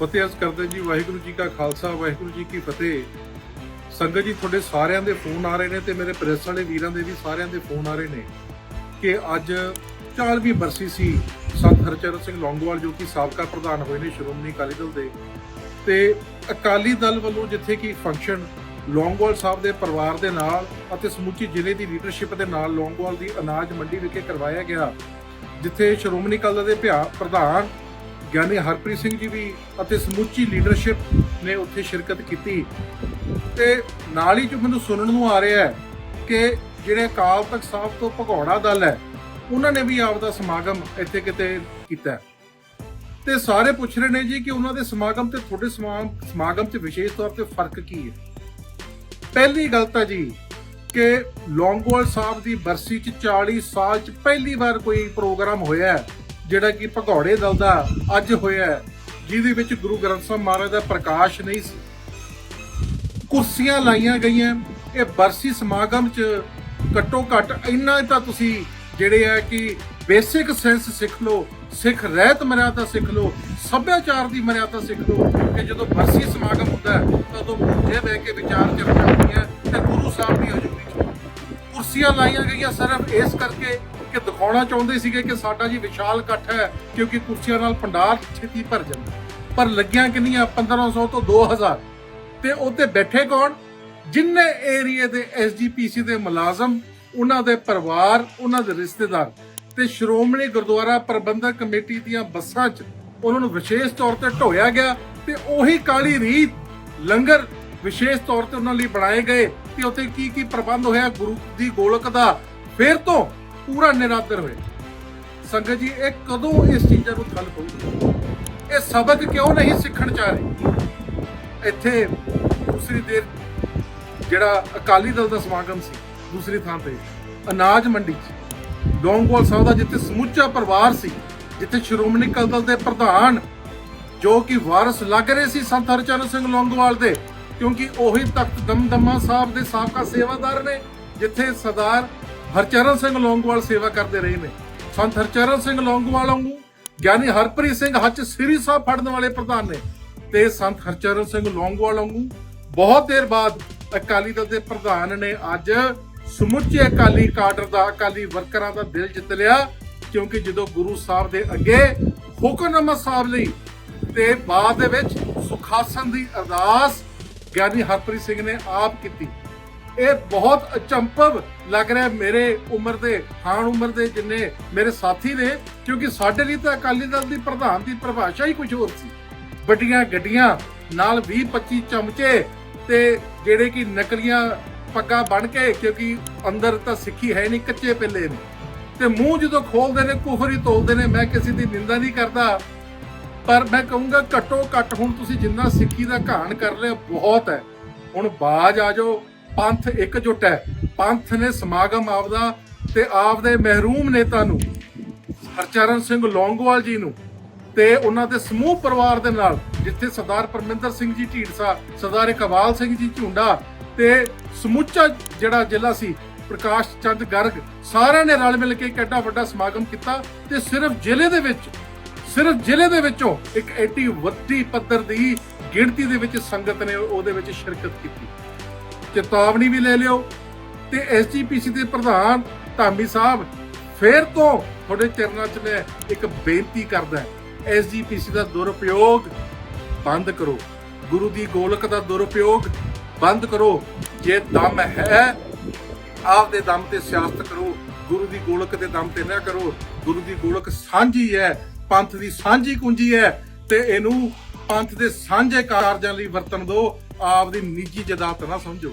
ਫਤਿਹ ਅਰਜ਼ ਕਰਦੇ ਜੀ, ਵਾਹਿਗੁਰੂ ਜੀ ਕਾ ਖਾਲਸਾ, ਵਾਹਿਗੁਰੂ ਜੀ ਕੀ ਫਤਿਹ। ਸੰਗਤ ਜੀ, ਤੁਹਾਡੇ ਸਾਰਿਆਂ ਦੇ ਫੋਨ ਆ ਰਹੇ ਨੇ ਤੇ ਮੇਰੇ ਪ੍ਰੈਸ ਵਾਲੇ ਵੀਰਾਂ ਦੇ ਵੀ ਸਾਰਿਆਂ ਦੇ ਫੋਨ ਆ ਰਹੇ ਨੇ ਕਿ ਅੱਜ 40ਵੀਂ ਬਰਸੀ ਸੀ। ਸੰਤ ਹਰਚਰਨ ਸਿੰਘ ਲੌਂਗੋਵਾਲ ਜੋ ਕਿ ਸਾਬਕਾ ਪ੍ਰਧਾਨ ਹੋਏ ਨੇ ਸ਼੍ਰੋਮਣੀ ਅਕਾਲੀ ਦਲ ਦੇ। ਤੇ ਅਕਾਲੀ ਦਲ ਵੱਲੋਂ ਜਿੱਥੇ ਕਿ ਫੰਕਸ਼ਨ ਲੌਂਗੋਵਾਲ ਸਾਹਿਬ ਦੇ ਪਰਿਵਾਰ ਦੇ ਨਾਲ ਅਤੇ ਸਮੁੱਚੀ ਜ਼ਿਲ੍ਹੇ ਦੀ ਲੀਡਰਸ਼ਿਪ ਦੇ ਨਾਲ ਲੌਂਗੋਵਾਲ ਦੀ ਅਨਾਜ ਮੰਡੀ ਵਿਖੇ ਕਰਵਾਇਆ ਗਿਆ, ਜਿੱਥੇ ਸ਼੍ਰੋਮਣੀ ਅਕਾਲੀ ਦਲ ਦੇ ਭਿਆ ਪ੍ਰਧਾਨ ਗਿਆਨੀ ਹਰਪ੍ਰੀਤ ਸਿੰਘ ਜੀ ਵੀ ਅਤੇ ਸਮੁੱਚੀ ਲੀਡਰਸ਼ਿਪ ਨੇ ਉੱਥੇ ਸ਼ਿਰਕਤ ਕੀਤੀ। ਤੇ ਨਾਲ ਹੀ ਜੋ ਮੈਨੂੰ ਸੁਣਨ ਨੂੰ ਆ ਰਿਹਾ ਹੈ ਕਿ ਜਿਹੜੇ ਅਕਾਲ ਤਖਤ ਸਾਹਿਬ ਤੋਂ ਭਗੌੜਾ ਦਲ ਹੈ ਉਹਨਾਂ ਨੇ ਵੀ ਆਪਦਾ ਸਮਾਗਮ ਇੱਥੇ ਕਿਤੇ ਕੀਤਾ ਹੈ। ਤੇ ਸਾਰੇ ਪੁੱਛ ਰਹੇ ਨੇ ਜੀ ਕਿ ਉਹਨਾਂ ਦੇ ਸਮਾਗਮ ਤੇ ਤੁਹਾਡੇ ਸਮਾ- ਸਮਾਗਮ 'ਚ ਵਿਸ਼ੇਸ਼ ਤੌਰ ਤੇ ਫ਼ਰਕ ਕੀ ਹੈ? ਪਹਿਲੀ ਗੱਲ ਤਾਂ ਜੀ ਕਿ ਲੌਂਗੋਵਾਲ ਸਾਹਿਬ ਦੀ ਬਰਸੀ 'ਚ 40 ਸਾਲ 'ਚ ਪਹਿਲੀ ਵਾਰ ਕੋਈ ਪ੍ਰੋਗਰਾਮ ਹੋਇਆ ਹੈ, ਜਿਹੜਾ ਕਿ ਭਗੌੜੇ ਦਲ ਦਾ ਅੱਜ ਹੋਇਆ ਜਿਹਦੇ ਵਿੱਚ ਗੁਰੂ ਗ੍ਰੰਥ ਸਾਹਿਬ ਮਹਾਰਾਜ ਦਾ ਪ੍ਰਕਾਸ਼ ਨਹੀਂ ਸੀ। ਕੁਰਸੀਆਂ ਲਾਈਆਂ ਗਈਆਂ, ਇਹ ਬਰਸੀ ਸਮਾਗਮ 'ਚ ਘੱਟੋ ਘੱਟ ਇੰਨਾ ਤਾਂ ਤੁਸੀਂ ਜਿਹੜੇ ਆ ਕਿ ਬੇਸਿਕ ਸੈਂਸ ਸਿੱਖ ਲਓ, ਸਿੱਖ ਰਹਿਤ ਮਰਿਆਦਾ ਸਿੱਖ ਲਓ, ਸੱਭਿਆਚਾਰ ਦੀ ਮਰਿਆਦਾ ਸਿੱਖ ਲਓ, ਕਿ ਜਦੋਂ ਬਰਸੀ ਸਮਾਗਮ ਹੁੰਦਾ ਹੈ ਤਾਂ ਉਦੋਂ ਮੁੱਠੇ ਬਹਿ ਕੇ ਵਿਚਾਰ ਚਰਚਾ ਹੁੰਦੀਆਂ ਤੇ ਗੁਰੂ ਸਾਹਿਬ ਦੀ ਹਜ਼ੂਰੀ 'ਚ ਕੁਰਸੀਆਂ ਲਾਈਆਂ ਗਈਆਂ ਸਿਰਫ ਇਸ ਕਰਕੇ ਕਿ ਦਿਖਾਉਣਾ ਚਾਹੁੰਦੇ ਸੀਗੇ ਕਿ ਸਾਡਾ ਜੀ ਵਿਸ਼ਾਲ ਇਕੱਠ ਹੈ, ਕਿਉਂਕਿ ਕੁਰਸੀਆਂ ਨਾਲ ਪੰਡਾਲ ਛੇਤੀ ਭਰ ਜਾਂਦਾ। ਪਰ ਲੱਗੀਆਂ ਕਿੰਨੀਆਂ? 1500 ਤੋਂ 2000 ਤੇ ਉੱਤੇ ਬੈਠੇ ਕੌਣ? ਜਿੰਨੇ ਏਰੀਏ ਦੇ ਐਸਜੀਪੀਸੀ ਦੇ ਮੁਲਾਜ਼ਮ, ਉਹਨਾਂ ਦੇ ਪਰਿਵਾਰ, ਉਹਨਾਂ ਦੇ ਰਿਸ਼ਤੇਦਾਰ। ਤੇ ਸ਼੍ਰੋਮਣੀ ਗੁਰਦੁਆਰਾ ਪ੍ਰਬੰਧਕ ਕਮੇਟੀ ਦੀਆਂ ਬੱਸਾਂ 'ਚ ਉਹਨਾਂ ਨੂੰ ਵਿਸ਼ੇਸ਼ ਤੌਰ ਤੇ ਢੋਇਆ ਗਿਆ ਤੇ ਉਹੀ ਕਾਲੀ ਰੀਤ, ਲੰਗਰ ਵਿਸ਼ੇਸ਼ ਤੌਰ ਤੇ ਉਹਨਾਂ ਲਈ ਬਣਾਏ ਗਏ। ਤੇ ਉੱਥੇ ਕੀ ਕੀ ਪ੍ਰਬੰਧ ਹੋਇਆ? ਗੁਰੂ ਦੀ ਗੋਲਕ ਦਾ। ਫਿਰ ਤੋਂ ਪੂਰਾ ਨਿਰਾਦਰ ਹੋਇਆ ਸੰਗਤ ਜੀ, ਇਹ ਕਦੋਂ ਇਸ ਚੀਜ਼ਾਂ ਨੂੰ ਠੱਲ ਪਊਗੀ ਇਹ ਸਬਕ ਕਿਉਂ ਨਹੀਂ ਸਿੱਖਣ ਚਾਹ ਰਹੇ? ਇੱਥੇ ਦੂਸਰੀ ਦੇਰ ਜਿਹੜਾ ਅਕਾਲੀ ਦਲ ਦਾ ਸਮਾਗਮ ਸੀ, ਦੂਸਰੀ ਥਾਂ ਤੇ ਅਨਾਜ ਮੰਡੀ 'ਚ ਲੌਂਗੋਵਾਲ ਸਾਹਿਬ ਦਾ ਜਿੱਥੇ ਸਮੁੱਚਾ ਪਰਿਵਾਰ ਸੀ, ਜਿੱਥੇ ਸ਼੍ਰੋਮਣੀ ਅਕਾਲੀ ਦਲ ਦੇ ਪ੍ਰਧਾਨ ਜੋ ਕਿ ਵਾਰਸ ਲੱਗ ਰਹੇ ਸੀ ਸੰਤ ਹਰਚਰਨ ਸਿੰਘ ਲੌਂਗੋਵਾਲ ਦੇ, ਕਿਉਂਕਿ ਉਹੀ ਤਖਤ ਦਮਦਮਾ ਸਾਹਿਬ ਦੇ ਸਾਬਕਾ ਸੇਵਾਦਾਰ ਨੇ, ਜਿੱਥੇ ਸਰਦਾਰ ਹਰਚਰਨ ਸਿੰਘ ਲੌਂਗੋਵਾਲ ਸੇਵਾ ਕਰਦੇ ਰਹੇ ਨੇ। ਸੰਤ ਹਰਚਰਨ ਸਿੰਘ ਲੌਂਗੋਵਾਲ ਵਾਂਗੂ ਗਿਆਨੀ ਹਰਪ੍ਰੀਤ ਸਿੰਘ ਹੱਚ ਸ੍ਰੀ ਸਾਹਿਬ ਫੜਨ ਵਾਲੇ ਪ੍ਰਧਾਨ ਨੇ ਤੇ ਸੰਤ ਹਰਚਰਨ ਸਿੰਘ ਲੌਂਗੋਵਾਲ ਵਾਂਗੂ ਬਹੁਤ ਦੇਰ ਬਾਅਦ ਅਕਾਲੀ ਦਲ ਦੇ ਪ੍ਰਧਾਨ ਨੇ ਅੱਜ ਸਮੁੱਚੇ ਅਕਾਲੀ ਕਾਡਰ ਦਾ, ਅਕਾਲੀ ਵਰਕਰਾਂ ਦਾ ਦਿਲ ਜਿੱਤ ਲਿਆ, ਕਿਉਂਕਿ ਜਦੋਂ ਗੁਰੂ ਸਾਹਿਬ ਦੇ ਅੱਗੇ ਹੁਕਮਨਾਮਾ ਸਾਹਿਬ ਲਈ ਤੇ ਬਾਅਦ ਦੇ ਵਿੱਚ ਸੁਖਾਸਨ ਦੀ ਅਰਦਾਸ ਗਿਆਨੀ ਹਰਪ੍ਰੀਤ ਸਿੰਘ ਨੇ ਆਪ ਕੀਤੀ ਇਹ ਬਹੁਤ ਅਚੰਭਵ ਲੱਗ ਰਿਹਾ ਮੇਰੇ ਉਮਰ ਦੇ ਖਾਨ ਉਮਰ ਦੇ ਜਿੰਨੇ ਮੇਰੇ ਸਾਥੀ ਨੇ, ਕਿਉਂਕਿ ਸਾਡੇ ਲਈ ਤਾਂ ਅਕਾਲੀ ਦਲ ਦੀ ਪ੍ਰਧਾਨ ਦੀ ਪਰਿਭਾਸ਼ਾ ਹੀ ਕੁਝ ਹੋਰ ਸੀ। ਵੱਡੀਆਂ ਗੱਡੀਆਂ, ਨਾਲ 20 25 ਚਮਚੇ ਤੇ ਜਿਹੜੇ ਕਿ ਨਕਲੀਆਂ ਪੱਗਾਂ ਬਣ ਕੇ, ਕਿਉਂਕਿ ਅੰਦਰ ਤਾਂ ਸਿੱਖੀ ਹੈ ਨਹੀਂ, ਕੱਚੇ ਪਿੱਲੇ ਨੇ। ਤੇ ਮੂੰਹ ਜਦੋਂ ਖੋਲਦੇ ਨੇ, ਕੁਫਰ ਹੀ ਤੋਲਦੇ ਨੇ, ਮੈਂ ਕਿਸੇ ਦੀ ਨਿੰਦਾ ਨਹੀਂ ਕਰਦਾ। ਪਰ ਮੈਂ ਕਹੂੰਗਾ ਘੱਟੋ ਘੱਟ ਹੁਣ ਤੁਸੀਂ ਜਿੰਨਾ ਸਿੱਖੀ ਦਾ ਘਾਣ ਕਰ ਲਿਆ ਬਹੁਤ ਹੈ। ਹੁਣ ਬਾਜ ਆ ਜਾਓ ਪੰਥ ਇਕਜੁੱਟ ਹੈ। ਪੰਥ ਨੇ ਸਮਾਗਮ ਆਪਦਾ ਤੇ ਆਪਦੇ ਮਹਿਰੂਮ ਨੇਤਾ ਨੂੰ, ਹਰਚਰਨ ਸਿੰਘ ਲੌਂਗੋਵਾਲ ਜੀ ਨੂੰ ਤੇ ਉਹਨਾਂ ਦੇ ਸਮੂਹ ਪਰਿਵਾਰ ਦੇ ਨਾਲ, ਜਿੱਥੇ ਸਰਦਾਰ ਪਰਮਿੰਦਰ ਸਿੰਘ ਜੀ ਢੀਂਡਸਾ, ਸਰਦਾਰ ਇਕਬਾਲ ਸਿੰਘ ਜੀ ਝੁੰਡਾ ਤੇ ਸਮੁੱਚਾ ਜਿਹੜਾ ਜ਼ਿਲ੍ਹਾ ਸੀ, ਪ੍ਰਕਾਸ਼ ਚੰਦ ਗਰਗ, ਸਾਰਿਆਂ ਨੇ ਰਲ ਮਿਲ ਕੇ ਇੱਕ ਐਡਾ ਵੱਡਾ ਸਮਾਗਮ ਕੀਤਾ ਤੇ ਸਿਰਫ ਜ਼ਿਲ੍ਹੇ ਦੇ ਵਿੱਚ, ਸਿਰਫ ਜ਼ਿਲ੍ਹੇ ਦੇ ਵਿੱਚੋਂ ਇੱਕ ਐਡੀ ਵੱਡੀ ਪੱਧਰ ਦੀ ਗਿਣਤੀ ਦੇ ਵਿੱਚ ਸੰਗਤ ਨੇ ਉਹਦੇ ਵਿੱਚ ਸ਼ਿਰਕਤ ਕੀਤੀ। ਚੇਤਾਵਨੀ ਵੀ ਲੈ ਲਿਓ। ਤੇ ਐਸਜੀਪੀਸੀ ਦੇ ਪ੍ਰਧਾਨ ਧਾਮੀ ਸਾਹਿਬ ਫੇਰ ਤੋਂ ਤੁਹਾਡੇ ਚਰਨਾਂ 'ਚ ਮੈਂ ਇੱਕ ਬੇਨਤੀ ਕਰਦਾ ਐਸਜੀਪੀਸੀ ਦਾ ਦੁਰਉਪਯੋਗ ਬੰਦ ਕਰੋ। ਗੁਰੂ ਦੀ ਗੋਲਕ ਦਾ ਦੁਰਉਪਯੋਗ ਬੰਦ ਕਰੋ। ਜੇ ਦਮ ਹੈ, ਆਪਦੇ ਦਮ ਤੇ ਸਿਆਸਤ ਕਰੋ। ਗੁਰੂ ਦੀ ਗੋਲਕ ਦੇ ਦਮ ਤੇ ਨਾ ਕਰੋ। ਗੁਰੂ ਦੀ ਗੋਲਕ ਸਾਂਝੀ ਹੈ, ਪੰਥ ਦੀ ਸਾਂਝੀ ਕੁੰਜੀ ਹੈ। ਤੇ ਇਹਨੂੰ ਪੰਥ ਦੇ ਸਾਂਝੇ ਕਾਰਜਾਂ ਲਈ ਵਰਤਣ ਦਿਓ। ਆਪਦੀ ਨਿੱਜੀ ਜਦਾਤ ਨਾ ਸਮਝੋ।